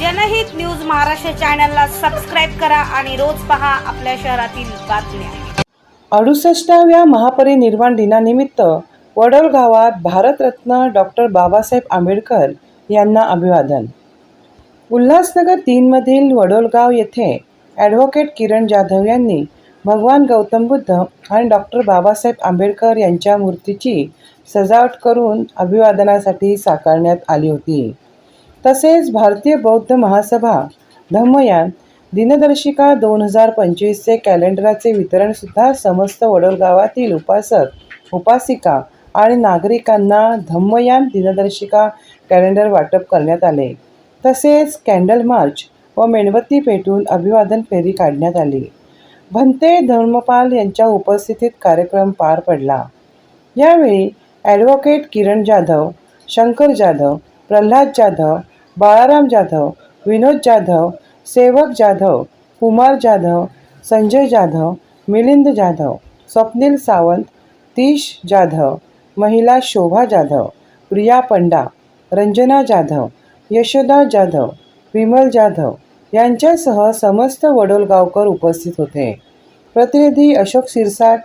जनहित न्यूज महाराष्ट्र चॅनलला सबस्क्राईब करा आणि रोज पहा आपल्या शहरातील बातम्या. अडुसष्टाव्या महापरिनिर्वाण दिनानिमित्त वडोल गावात भारतरत्न डॉक्टर बाबासाहेब आंबेडकर यांना अभिवादन. उल्हासनगर तीनमधील वडोलगाव येथे ॲडव्होकेट किरण जाधव यांनी भगवान गौतम बुद्ध आणि डॉक्टर बाबासाहेब आंबेडकर यांच्या मूर्तीची सजावट करून अभिवादनासाठी साकारण्यात आली होती. तसेच भारतीय बौद्ध महासभा धम्मयान दिनदर्शिका दोन हजार पंचवीसचे कॅलेंडराचे वितरणसुद्धा समस्त वडोल गावातील उपासक उपासिका आणि नागरिकांना धम्मयान दिनदर्शिका कॅलेंडर वाटप करण्यात आले. तसेच कॅन्डल मार्च व मेणबत्ती पेटून अभिवादन फेरी काढण्यात आली. भंते धर्मपाल यांच्या उपस्थितीत कार्यक्रम पार पडला. यावेळी ॲडव्होकेट किरण जाधव शंकर जाधव प्रल्हाद जाधव बाळाराम जाधव विनोद जाधव सेवक जाधव कुमार जाधव संजय जाधव मिलिंद जाधव स्वप्नील सावंत तीश जाधव महिला शोभा जाधव प्रिया पंडा रंजना जाधव यशोदा जाधव विमल जाधव यांच्यासह समस्त वडोलगावकर उपस्थित होते. प्रतिनिधी अशोक शिरसाट